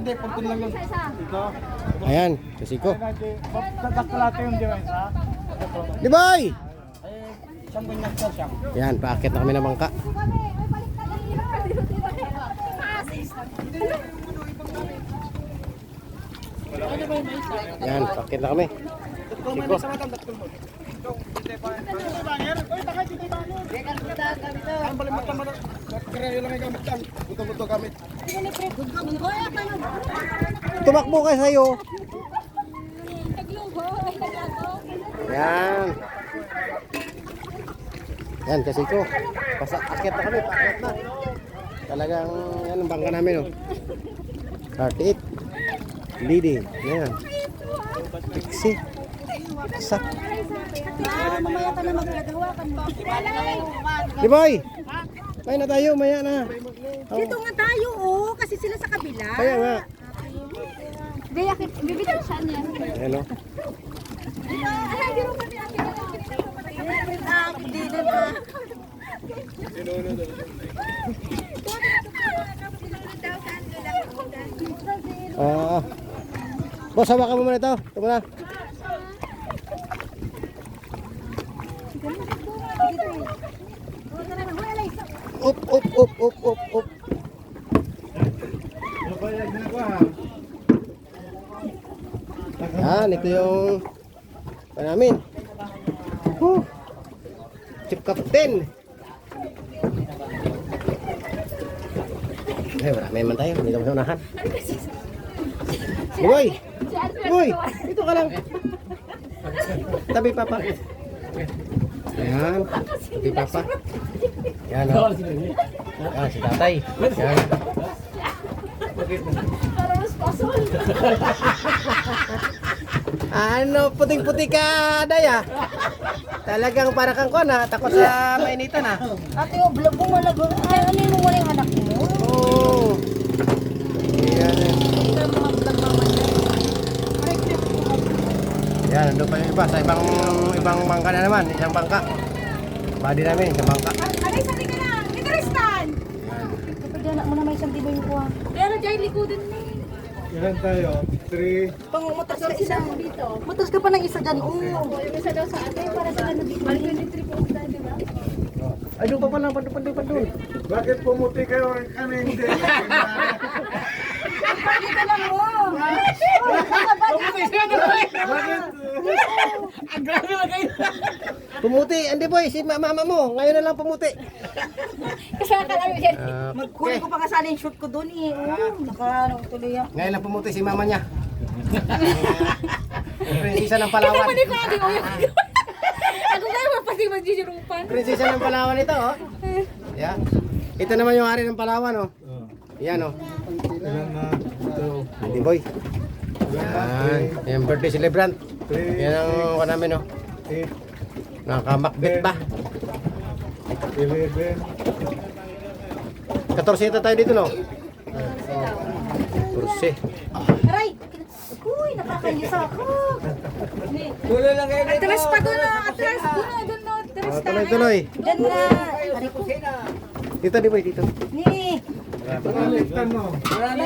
Hindi, 14 lang yun. Ito. Ayan, kasi ko. Kakalate yung di ba isa? Di boy! Eh, siyang ganyan siya siyang. Yan, paakit na kami ng bangka. Yan, paakit na kami. Siko. Tama. Kaya lang ay gamit lang. Buto-buto gamit. Tumakbo kayo sa'yo. Yan. Yan, kasi ko. Basta akit na kami, paakit na. Talagang, yan ang bangka namin, oh. 38. Leading. Yan. Pixie. Sak. Mamaya ka na magagawa ka na. Di boy! Kaya na tayo, maya na. Dito nga tayo, oh, kasi sila sa kabila. Kaya nga. Hindi, yakit, bibitaw siya niya. Ayan, oh. Ay, di ba niya? Ah, di na? Ah. Boss, hawakan mo muna ito. Ito muna. Up, up, up, up, up, up. Ano ba? Yan, ito yung pa namin. Whew. Chief Captain. Eh, marami man tayo. Hindi sa unahan. Boy! Boy! Dito ka lang. Tabi papa. Yan. Tabi papa. Yan o. Yan, si tatay. Yan. Ano, puting-puti ka, Daya. Talagang para kang kon ha, takot sa mainitan ha. Ate, oh, vlog mo wala. Ay, ano yung wala yung anak mo? Oo. Yan. Mga naman niya. Yan, nandun pa yung iba sa ibang ibang bangka na naman, isang bangka. Body namin, isang bangka. Aray, sali ka na tibay yung kuha. Pero dyan, likodan na eh. Ilan tayo? 3. Pangumatas ka isa dito. Matas ka pa ng isa dyan, oo. Yung isa daw sa ate, para sa ano dito. Balik yung trip of di ba? Ay, doon pa pala, pandun, pandun, pandun. Bakit pumuti kayo kami hindi? Bakit ka lang mo? Pumuti, hindi boy, si ma- mama mo, ngayon na lang pumuti. Kasi akala mo yan. Ah, Magkunin ko pa kasali yung shoot ko doon eh. Oo, nakararong tuloy yan. Ngayon lang pumuti si mama niya. Prinsesa ng Palawan. ko ate ko yun. Ako nga naman pati magjijurupan. Prinsesa ng Palawan ito, oh. Yan. Ito naman yung hari ng Palawan, oh. Yan, oh. Ilan na? Ito. Hindi boy. Yan. Yan, birthday celebrant. Yan ang kuha namin, oh. 8, Nakamakbit ba? 11, 14 yata tayo dito, no? 14. Aray! Uy, nakakayos ako. Tuloy lang kayo dito. Atras pa doon na. Atras. Doon na, doon na. Atras Ah, na. tuloy, tuloy. Diyan na. Aray ko. Dito, di boy, dito. Ni.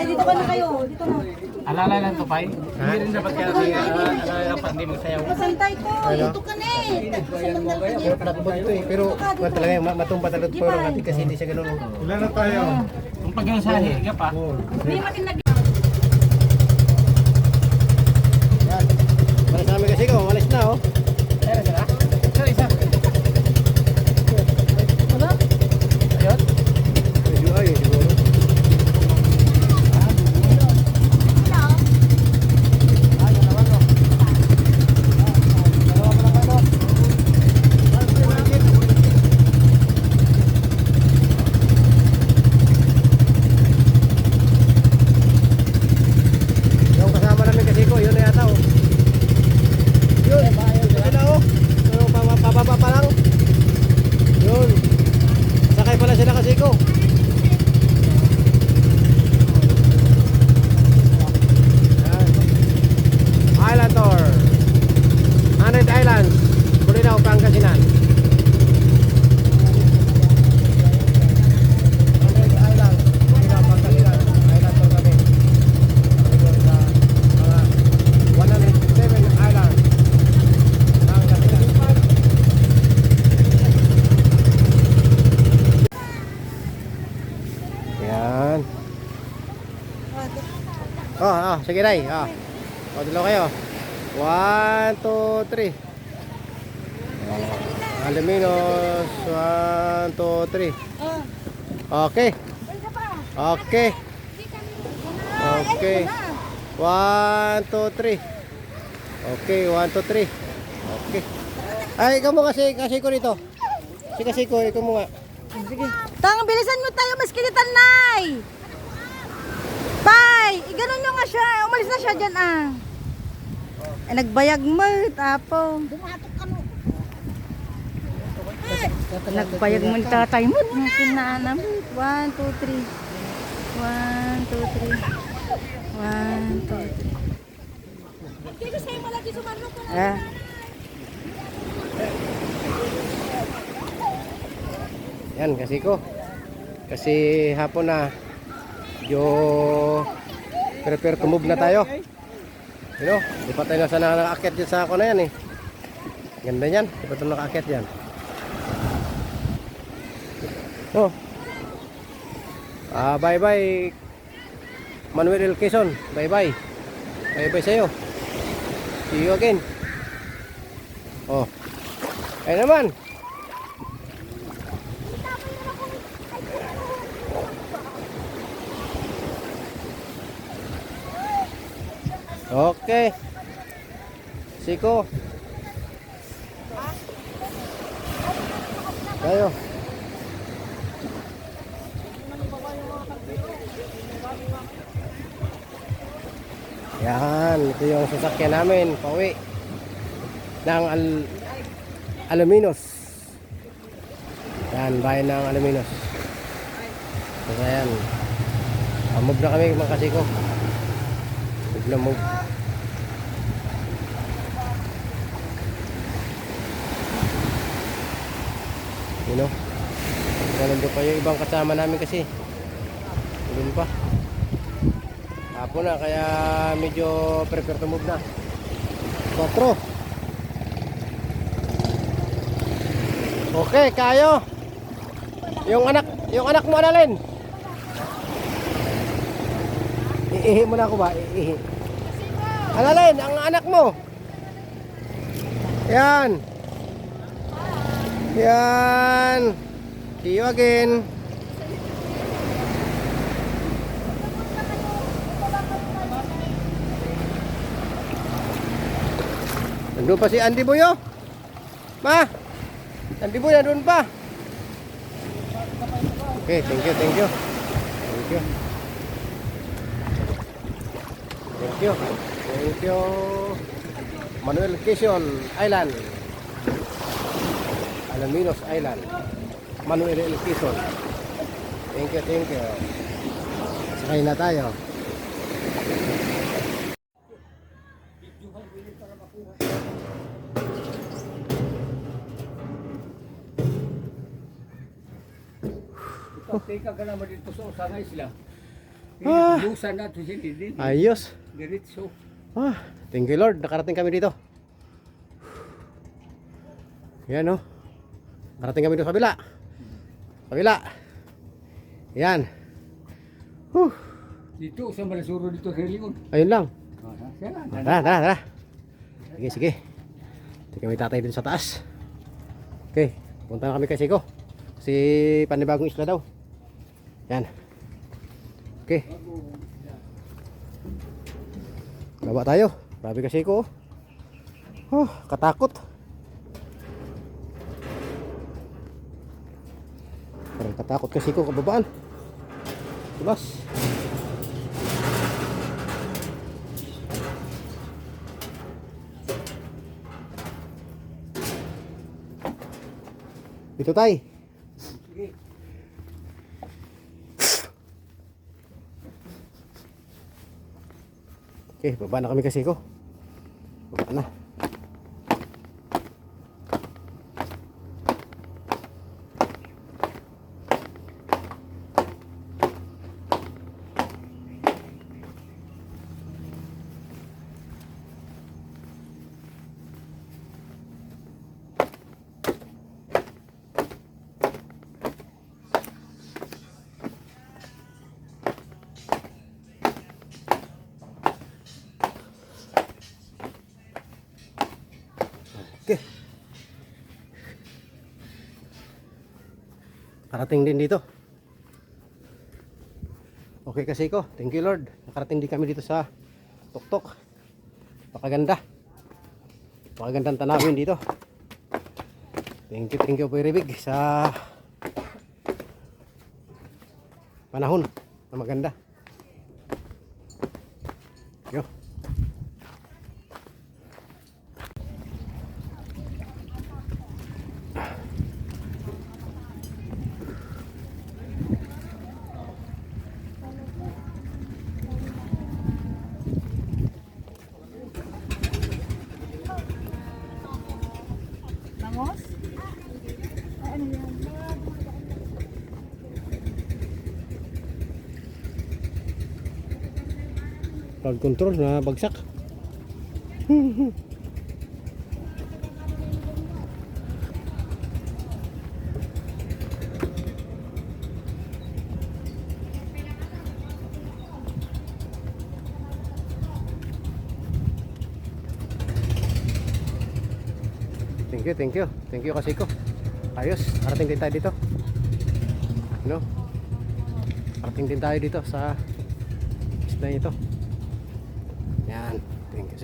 Dito ka na kayo. Dito na. Alalay lang to, Pai. Hindi rin dapat kaya alalay lang pag di magsayaw. Masantay ko. Ano? Dito ka na eh. Dyan. Nakabot ito eh. Pero talaga yung ma- matumba talaga ito pero natin kasi hindi siya ganun. Ilan na tayo? Kung pag yung sahi, ka pa. 4. Hindi matinag. Yan. Malis namin kasi ko, malis na oh. Yan. Oh, oh, sige na Oh. oh o, dalaw kayo. One, two, three. Oh, Alaminos. One, two, three. Okay. Okay. Okay. One, two, three. Okay, one, two, three. Okay. Ay, ikaw mo kasi, kasi ko rito. Sige, kasi ko, ikaw mo nga. Sige. Tang, bilisan mo tayo, mas kilitan, Nay! Tay! Iganon nyo nga siya. Umalis na siya dyan, ah. Eh, nagbayag mo, tapo. Nagbayag mo ni tatay mo. One, two, three. One, two, three. One, two, three. Ah. Yan, kasi ko. Kasi hapon na. Yo prepare to move na tayo. You know, di pa tayo nasa nakakakit dyan sa ako na yan eh. Ganda yan. Di pa tayo nakakakit yan. Oh. Ah, bye bye. Manuel L. Quezon. Bye bye. Bye bye sa'yo. See you again. Oh. Ay naman. Okay. Siko. Tayo. Yan, ito yung sasakyan namin, pauwi ng Al Alaminos. Yan, bayan ng Alaminos. So, yan. Move na kami mga kasiko. Move na move. You know? Doon pa yung ibang kasama namin kasi. Doon pa. Hapon na, kaya medyo prepare to move na. 4. Okay, kayo. Yung anak, yung anak mo analin. Iihi mo na ako ba? Iihi. Analin, ang anak mo. Yan. Yan. See you again. Nandun pa si Andy Boyo. Ma. Andy Boy, nandun pa. Okay, thank you, thank you. Thank you. Thank you. Thank you. Manuel Quezon Island. Alaminos Island. Manuel L. Quezon. Thank you, thank you. Sakay na tayo. Teka ka naman dito sa usangay sila. Ah. Lusan na ito sila. Ayos. Diretso. Ah, thank you Lord, nakarating kami dito. Yan oh. Nakarating kami dito sa kabila. Kabila. Yan. Huh. Dito sa Malasuro dito sa Ligon. Ayun lang. Ah. Tara, tara, tara. Sige, sige. Hindi kami tatay dito sa taas. Okay, punta na kami kay Siko. Si panibagong isla daw. Yan. Okay. Baba tayo. Grabe kasi ko. Oh, katakot. Parang katakot kasi ko kababaan. Tulas. Dito tay. Okay, baba na kami kasi ko. Nakarating din dito. Okay kasi ko. Thank you Lord. Nakarating din kami dito sa Tuktok. Pakaganda. Pakagandang tanawin dito. Thank you, thank you po Ribig sa panahon na maganda. Yo. Crowd control na bagsak. Thank you, thank you. Thank you kasi ko. Ayos, arating din tayo dito. No? Arating din tayo dito sa isla ito.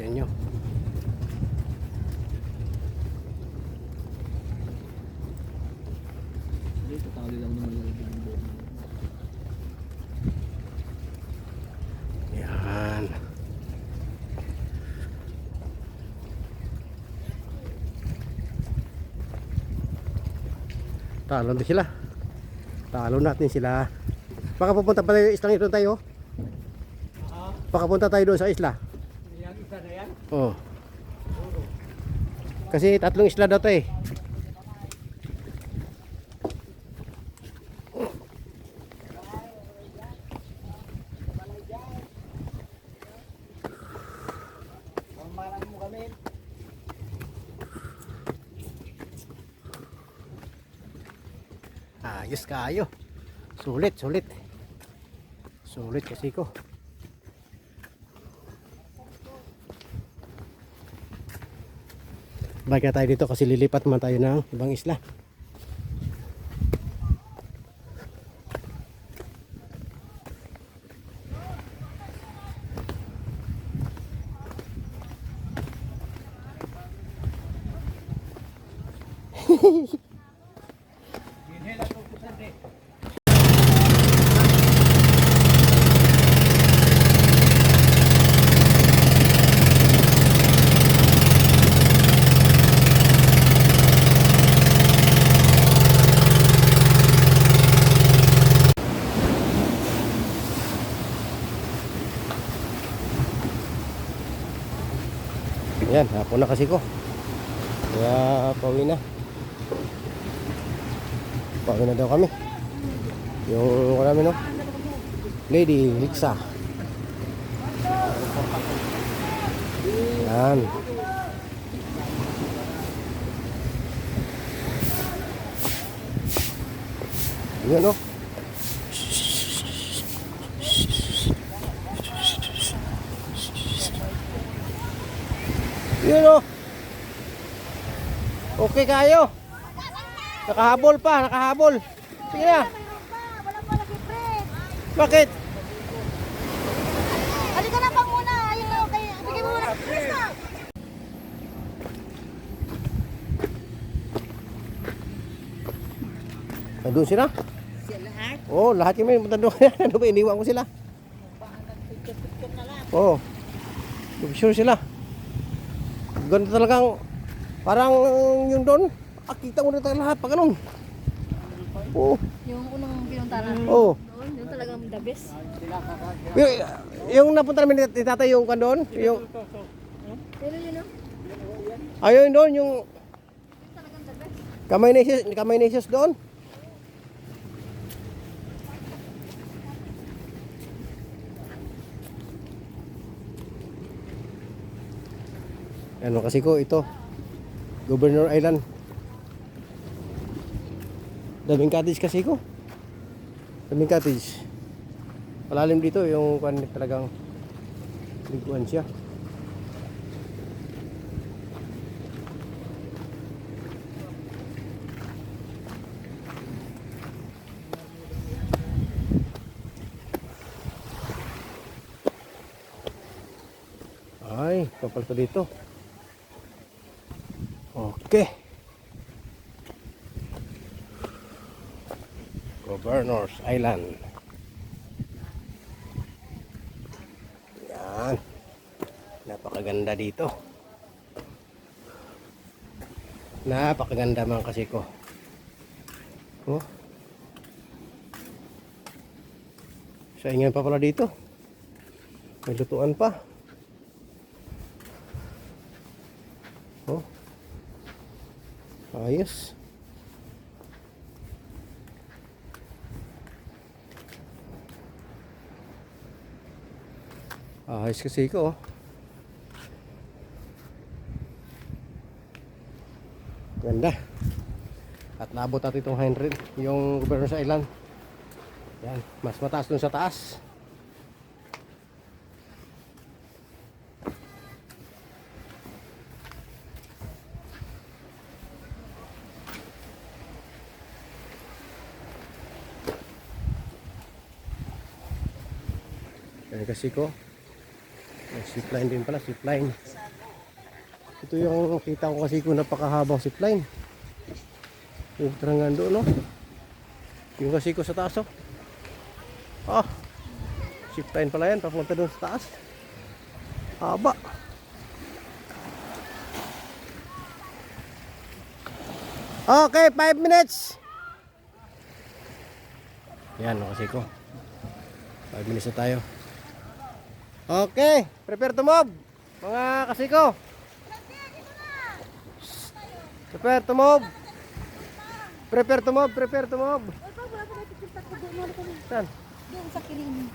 Sa inyo. Dito, tali lang naman yung buong. Yan. Talo na sila. Talo natin sila. Baka pupunta pa tayo islang ito tayo. Baka punta tayo doon sa isla. Oo. Kasi tatlong isla daw to eh. Ayos kayo. Sulit, sulit. Sulit kasi ko. Balik tayo dito kasi lilipat man tayo ng ibang isla. Ayan, hapon na kasi ko. Kaya pauwi na. Pauwi na daw kami. Yung marami no. Lady Lixa. Yan. Yan no. Yun o. Okay kayo. Nakahabol pa, nakahabol. Sige na. Bakit? Halika na pa muna. Ayun na, okay. Bigay mo muna. Please na. Nandun sila? Sila lahat? Oo, oh, lahat kami nandun. ano ba, iniwan ko sila. Oo. Oh. Sure sila. Ganito talagang, parang yung doon, akita mo na tayo lahat, pag ganun. Oo. Yung unang pinunta na. Oo. Doon, yun talagang the best. Yung, yung napunta namin ni tatay yung kan doon, yung, Pero yun o. ayun doon, yung kamay na isis, kamay na isis doon. Ano kasi ko ito, Governor Island. Daming cottage kasi ko. Daming cottage. Malalim dito yung kan talagang liguan siya. Ay, kapal pa dito. Okay. Governor's Island. Yan. Napakaganda dito. Napakaganda mga kasi ko. Oh. Saingan pa pala dito. May lutuan pa. Ayos. Ayos kasi ko. oh. Ganda. At naabot natin itong 100, yung Governor's Island. Yan, mas mataas dun sa taas. Yan kasi ko. May zipline din pala, zipline. Ito yung kita ko kasi ko napakahabang zipline. Yung terangan doon, no? Yung kasi ko sa taas, oh. Ah, zipline pala yan, papunta doon sa taas. Haba. Okay, 5 minutes. Yan, kasi ko. 5 minutes na tayo. Okay, prepare to move. Mga kasiko. Prepare to move. Prepare to move, prepare to move. Saan? Doon sa kiling.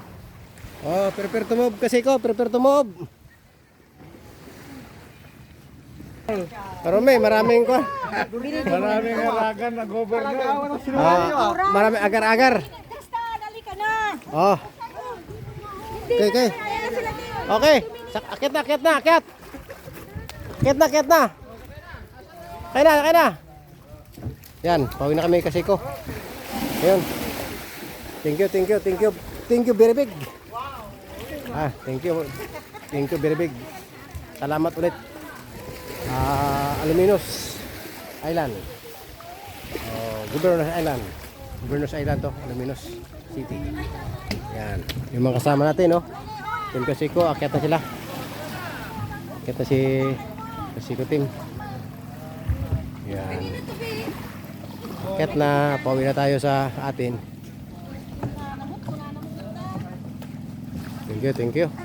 Oh, prepare to move kasi ko, prepare to move. Pero may maraming ko. Maraming haragan na governor. Ah, marami agar-agar. Oh. Okay, okay. Okay. Akit na, akit na, akit. Akit na, akit na. Kaya na, kaya na. Yan, pauwi na kami kasi ko. Ayun. Thank you, thank you, thank you. Thank you very big. Ah, thank you. Thank you very big. Salamat ulit. Ah, Aluminos Island. Oh, Governor's Island. Governor's Island to, Aluminos City. Yan. Yung mga kasama natin, no? Team Kasiko, akyat na sila. Akyat na si Kasiko team. Yan. Akyat na, pauwi na tayo sa atin. Thank you, thank you.